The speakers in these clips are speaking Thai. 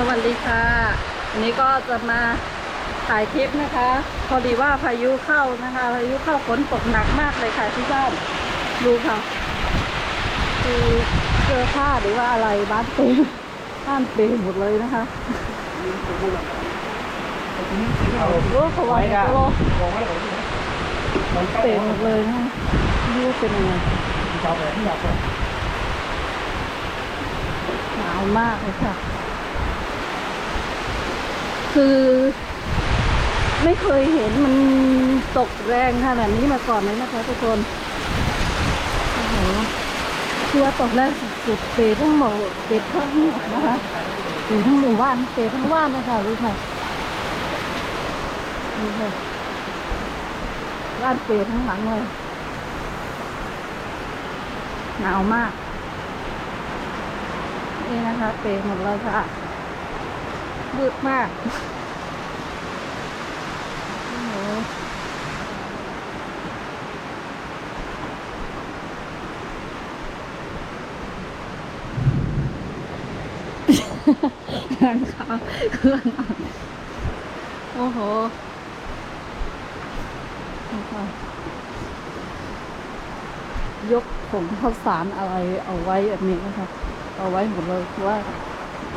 สวัสดีค่ะวันนี้ก็จะมาถ่ายคลิปนะคะ พอดีว่าพายุเข้านะคะ พายุเข้าฝนตกหนักมากเลยค่ะที่บ้านดูค่ะคือเสื้อผ้าหรือว่าอะไรบ้านเต็มบ้านเต็มหมดเลยนะคะโอ้เขาไว้ก็เต็มหมดเลยนะคะไม่รู้ว่าเป็นยังไงหนาวมากเลยค่ะ คือไม่เคยเห็นมันตกแรงขนาดนี้มาก่อนเลยนะคะทุกคนโอ้โหคือว่าตกแรงสุดๆเปทั้งหมดเปทั้งหมดนะคะเปทั้งหมู่บ้านเปทั้งบ้านนะคะดูค่ะดูค่ะบ้านเปทั้งหลังเลยหนาวมาก นี่นะคะเปหมดเลยค่ะ มืดมากโอ้โหงานขาเครื่องอ่อนโอ้โหยกผงข้าวสารอะไรเอาไว้แบบนี้นะคะ เอาไว้หมดเลยว่า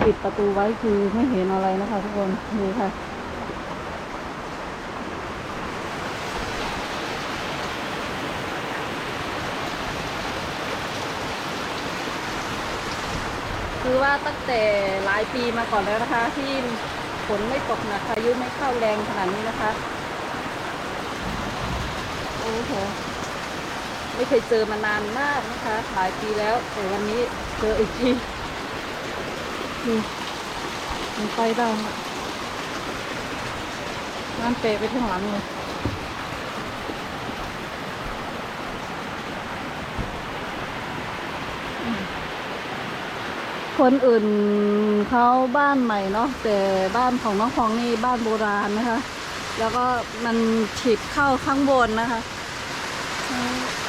ปิดประตูไว้คือไม่เห็นอะไรนะคะทุกคนดูค่ะคือว่าตั้งแต่หลายปีมาก่อนแล้วนะคะ ที่ฝนไม่ตกหนักพายุไม่เข้าแรงขนาดนี้นะคะ โอ้โหไม่เคยเจอมานานมากนะคะ หลายปีแล้วแต่วันนี้เจออีกที ดูมันไปได้อะน้ำเปะไปข้างหลังเลยคนอื่นเขาบ้านใหม่เนาะแต่บ้านของน้องฟองนี่บ้านโบราณนะคะ แล้วก็มันฉีดเข้าข้างบนนะคะ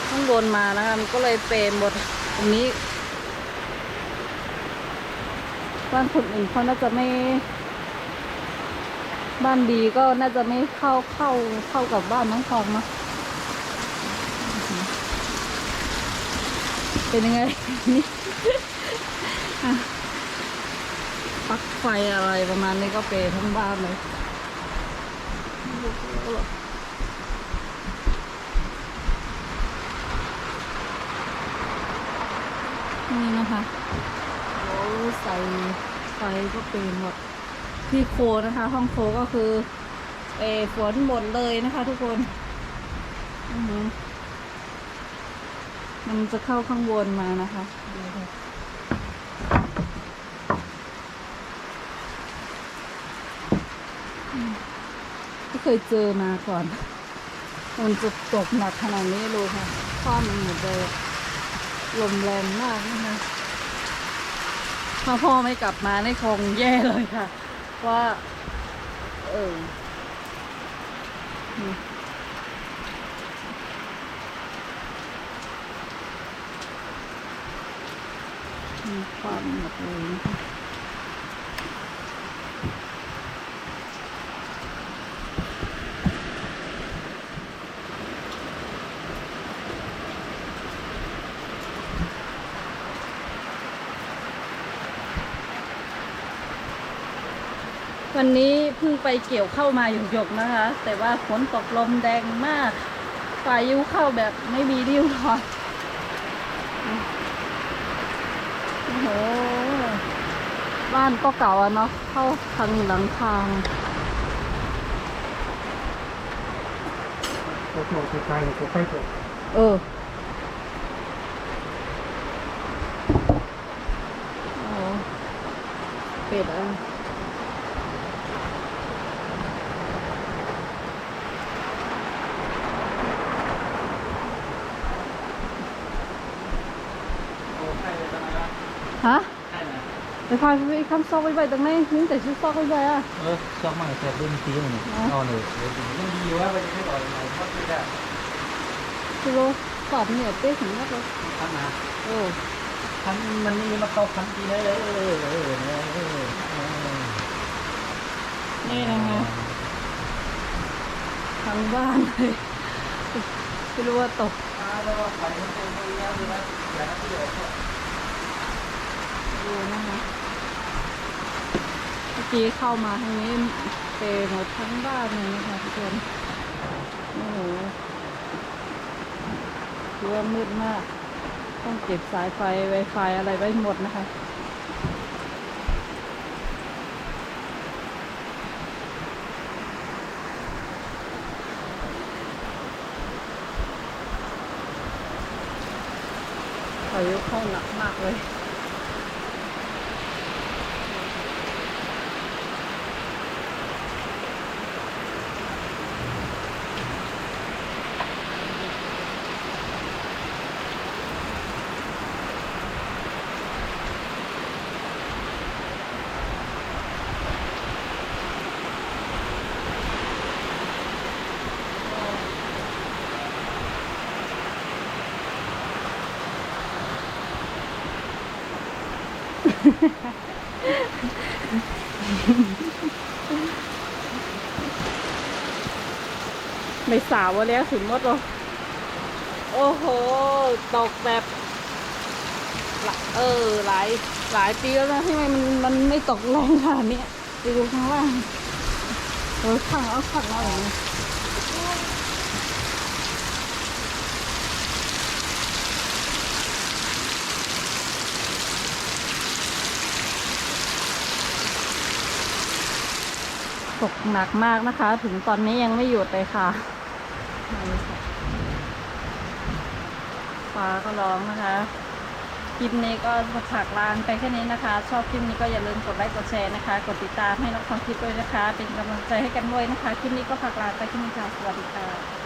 ข้างบนมานะคะมันก็เลยเปรมหมดตรงนี้ บ้านคนอื่นเขาน่าจะไม่ บ้านดีก็น่าจะไม่เข้าเข้าเข้ากับบ้านน้องฟองเนาะเป็นยังไงนี่ปลั๊กไฟอะไรประมาณนี้ก็เปทั้งบ้านเลย นี่นะคะโอ้ใส่ ไฟก็เป็นหมดที่โคนะคะ ห้องโคก็คือเอฝนหมดเลยนะคะ ทุกคนอื้อหือมันจะเข้าข้างบนมานะคะดูค่ะอืมไม่เคยเจอมาก่อนมันจะตกหนักขนาดนี้รู้ค่ะคว้ามันหมดเลยลมแรงมากนะคะ ถ้าพ่อไม่กลับมาในคงแย่เลยค่ะ ว่า เออมีความหมดเลยนะคะ วันนี้เพิ่งไปเกี่ยวเข้ามาหยกๆนะคะ แต่ว่าฝนตกลมแดงมากพายุเข้าแบบไม่มีริ้วรอยโอ้โหบ้านก็เก่าอะเนาะเข้าทางหลังคางโอ้โหสุดท้ายเลยก็ค่อยจบเออโอ้เป็ดอะ พายไปค้าซอกไปใบตรงนี้นี่แต่ชื่อซอกไปใบอะเออซอกมาแต่เล่นตีมันนอนเลยยังดีว่าไปยังไม่ต่อยไหนก็ไม่แด้คือโลตอบเนี่ยเต้ถึงนักเลยพันนะเออพันมันนี่มาเข้าพันปีเลยนี่นะคะทางบ้านเลยไม่รู้ว่าตก กี้เข้ามาทางนี้เปหมดทั้งบ้านเลยนะคะทุกคนโอ้โหคือว่ามืดมาก ต้องเก็บสายไฟ Wi-Fi อะไรไว้หมดนะคะพายุเข้าหนักมากเลย ไม่สาวแล้วถึงหมดหรอโอ้โห ตกแบบ เออ หลาย หลายปีแล้วนะที่มันมันไม่ตกแรงขนาดนี้ไปดูข้างล่างเออข้างเอาข้างเอาอย่างนี้ ตกหนักมากนะคะ ถึงตอนนี้ยังไม่หยุดเลยค่ะฟ้าก็ร้องนะคะคลิปนี้ก็ฝากลานไปแค่นี้นะคะ ชอบคลิปนี้ก็อย่าลืมกดไลค์กดแชร์นะคะ กดติดตามให้น้องฟังคลิปด้วยนะคะ เป็นกำลังใจให้กันด้วยนะคะคลิปนี้ก็ฝากลานไปแค่นี้ค่ะสวัสดีค่ะ